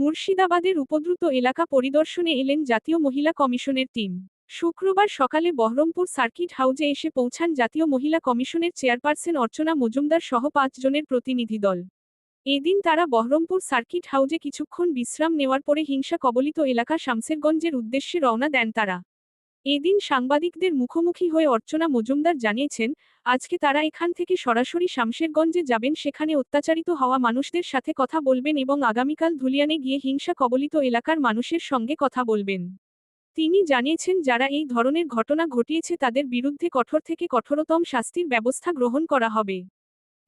মুর্শিদাবাদের উপদ্রুত এলাকা পরিদর্শনে এলেন জাতীয় মহিলা কমিশনের টিম। শুক্রবার সকালে বহরমপুর সার্কিট হাউজে এসে পৌঁছান জাতীয় মহিলা কমিশনের চেয়ারপারসন অর্চনা মজুমদার সহ পাঁচজনের প্রতিনিধি দল। এদিন তারা বহরমপুর সার্কিট হাউজে কিছুক্ষণ বিশ্রাম নেওয়ার পরে হিংসা কবলিত এলাকা শামসেরগঞ্জের উদ্দেশ্যে রওনা দেন তারা। এদিন সাংবাদিকদের মুখোমুখি হয়ে অর্চনা মজুমদার জানিয়েছেন, আজকে তারা এখান থেকে সরাসরি শামশেরগঞ্জে যাবেন, সেখানে অত্যাচারিত হওয়া মানুষদের সাথে কথা বলবেন এবং আগামীকাল ধুলিয়ানে গিয়ে হিংসা কবলিত এলাকার মানুষের সঙ্গে কথা বলবেন। তিনি জানিয়েছেন, যারা এই ধরনের ঘটনা ঘটিয়েছে তাদের বিরুদ্ধে কঠোর থেকে কঠোরতম শাস্তির ব্যবস্থা গ্রহণ করা হবে।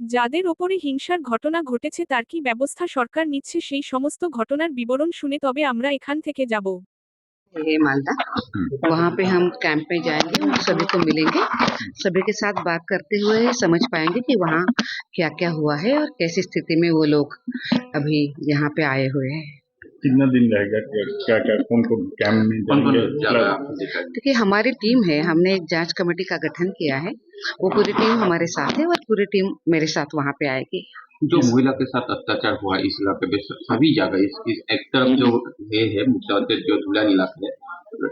যাদের ওপরে হিংসার ঘটনা ঘটেছে তার কি ব্যবস্থা সরকার নিচ্ছে সেই সমস্ত ঘটনার বিবরণ শুনে তবে আমরা এখান থেকে যাব। है मालदा। वहाँ पे हम कैंप में जाएँगे उन सभी को मिलेंगे। सभी के साथ बात करते हुए समझ पाएँगे कि वहाँ क्या क्या हुआ है और कैसी स्थिति में वो लोग अभी यहाँ पे आए हुए हैं। कितना दिन रहेगा? क्या क्या कौन कौन कैंप में जाएँगे? है? देखिए हमारी टीम है हमने एक जाँच कमेटी का गठन किया है। वो पूरी टीम हमारे साथ है और पूरी टीम मेरे साथ वहाँ पे आएगी। जो महिला के साथ अत्याचार हुआ इस इलाके में सभी जगह इस, इस एक तरफ़ जो ये है मुख्यमंत्री जो धुलियान इलाका है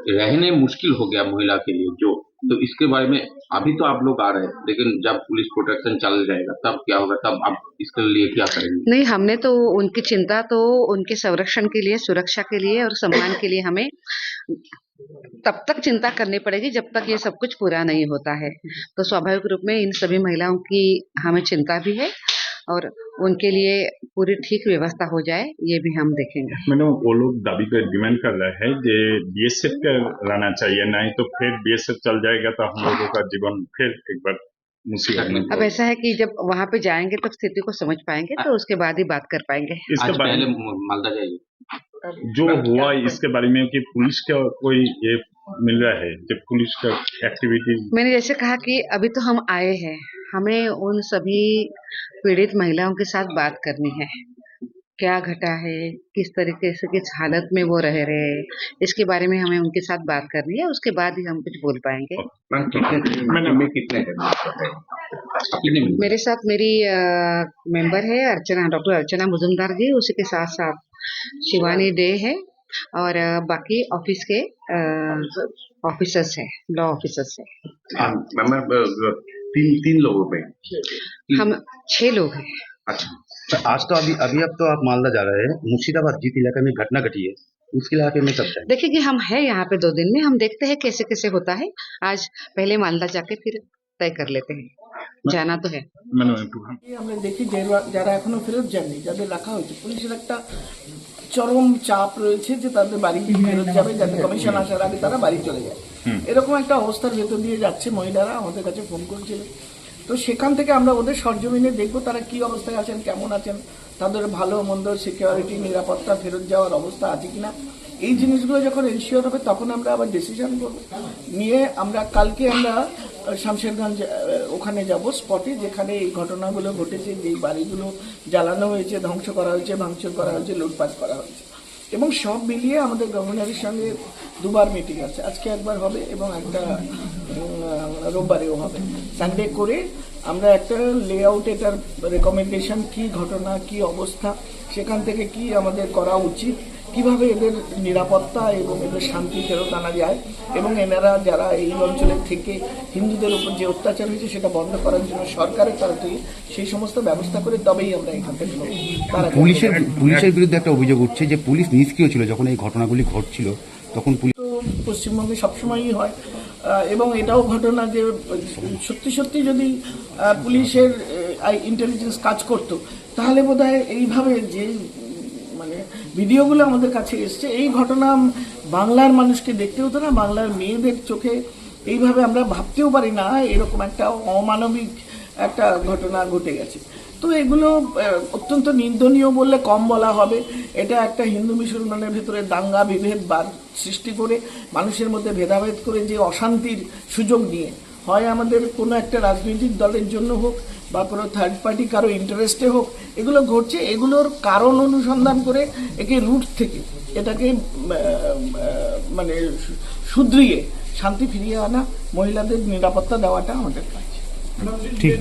रहने मुश्किल हो गया महिला के लिए जो तो इसके बारे में अभी तो आप लोग आ रहे हैं, लेकिन जब पुलिस प्रोटेक्शन चल जाएगा, तब क्या होगा, तब आप इसके लिए क्या करेंगे? नहीं, हमने तो उनकी चिंता तो उनके संरक्षण के लिए, सुरक्षा के लिए और सम्मान के लिए हमें तब तक चिंता करनी पड़ेगी जब तक ये सब कुछ पूरा नहीं होता है। तो स्वाभाविक रूप में इन सभी महिलाओं की हमें चिंता भी है और उनके लिए पूरी ठीक व्यवस्था हो जाए ये भी हम देखेंगे। मैडम वो लोग दाबी कर डिमांड कर रहे हैं कि बीएसएफ का लाना चाहिए नहीं तो फिर बीएसएफ चल जाएगा तो हम लोगों का जीवन फिर एक बार मुसीबत में अब ऐसा है कि जब वहाँ पे जाएँगे तब स्थिति को समझ पाएँगे तो उसके बाद ही बात कर पाएँगे। इसके बारे पहले में मालदा जाइए। जो हुआ इसके बारे में कि पुलिस का कोई ये मिल रहा है जब पुलिस का एक्टिविटी मैंने जैसे कहा कि अभी तो हम आए हैं। हमें उन सभी पीड़ित महिलाओं के साथ बात करनी है। क्या घटा है? किस तरीके से, किस हालत में वो रह रहे हैं? इसके बारे में हमें उनके साथ बात करनी है, उसके बाद ही हम कुछ बोल पाएँगे। हैं मेरे साथ मेरी मेंबर है अर्चना, डॉक्टर अर्चना मुजुमदार जी, उसी के साथ साथ शिवानी डे है और बाकी ऑफ़िस के ऑफिसर्स हैं, लॉ ऑफिसर्स हैं। मैम तीन तीन लोगों पे हम छह लोग हैं अच्छा तो आज तो अभी अभी अब तो आप मालदा जा रहे हैं मुर्शिदाबाद जीत इलाके में घटना घटी है उसके इलाके में कब जाएंगे देखिए कि हम है यहाँ पे दो दिन में हम देखते हैं कैसे कैसे होता है आज पहले मालदा जाके फिर तय कर लेते हैं जाना तो है मैडम একটু আমরা দেখি যারা- যারা এখনো ফেরত যায়নি যাদের রাখা হয়েছে পুলিশের একটা চরম চাপ রয়েছে যে তাদের বাড়ি ফেরত যাবে যাতে কমিশন আসার আগে তারা বাড়ি চলে যায়। এরকম একটা অবস্থার ভেতর দিয়ে যাচ্ছে মহিলারা আমাদের কাছে ফোন করেছিল। তো সেখান থেকে আমরা ওদের সরজমিনে দেখব তারা কি অবস্থায় আছেন কেমন আছেন। তাদের ভালো, মন্দ সিকিউরিটি নিরাপত্তা, ফেরত যাওয়ার অবস্থা আছে কিনা? এই জিনিসগুলো যখন এনশিওর হবে, তখন আমরা আবার ডিসিশন করব। নিয়ে আমরা, কালকে আমরা শামশেরগঞ্জ ওখানে যাব স্পটে যেখানে এই ঘটনাগুলো ঘটেছে, যেই বাড়িগুলো জ্বালানো হয়েছে, ধ্বংস করা হয়েছে, ভাঙচুর করা হয়েছে, লুটপাট করা হয়েছে। এবং সব মিলিয়ে আমাদের গভর্নরের সঙ্গে দুবার মিটিং আছে। আজকে একবার হবে এবং একটা রোববারেও হবে। সানডে করে আমরা একটা লেআউট এটার রেকমেন্ডেশন কি ঘটনা কি অবস্থা সেখান থেকে কি আমাদের করা উচিত কীভাবে এদের নিরাপত্তা এবং এদের শান্তি ফেরত আনা যায় এবং এনারা যারা এই অঞ্চলে থেকে হিন্দুদের উপর যে অত্যাচার হয়েছে সেটা বন্ধ করার জন্য সরকারের তরফ থেকে সেই সমস্ত ব্যবস্থা করে তবেই আমরা এখান থেকে পুলিশের পুলিশের বিরুদ্ধে একটা অভিযোগ উঠছে যে পুলিশ নিষ্ক্রিয় ছিল যখন এই ঘটনাগুলি ঘটছিল তখন পুলিশ তো পশ্চিমবঙ্গে সবসময়ই হয়। এবং এটাও ঘটনা যে, সত্যি সত্যি যদি পুলিশের ইন্টেলিজেন্স কাজ করতো, তাহলে বোধ এইভাবে যে মানে ভিডিওগুলো আমাদের কাছে এসছে, এই ঘটনা বাংলার মানুষকে দেখতে হতো না, বাংলার মেয়েদের চোখে এইভাবে আমরা ভাবতেও পারি না, এরকম একটা অমানবিক একটা ঘটনা ঘটে গেছে। তো এগুলো অত্যন্ত নিন্দনীয় বললে কম বলা হবে। এটা একটা হিন্দু মুসলমানের ভেতরে দাঙ্গা বিভেদ বা সৃষ্টি করে, মানুষের মধ্যে ভেদাভেদ করে যে অশান্তির সুযোগ নিয়ে। হয় আমাদের কোনো একটা রাজনৈতিক দলের জন্য হোক, বা কোনো থার্ড পার্টি কারও ইন্টারেস্টে হোক, এগুলো ঘটছে, এগুলোর কারণ অনুসন্ধান করে একে রুট থেকে এটাকে মানে শুধরিয়ে, শান্তি ফিরিয়ে আনা, মহিলাদের নিরাপত্তা দেওয়াটা আমাদের কাজ। ঠিক।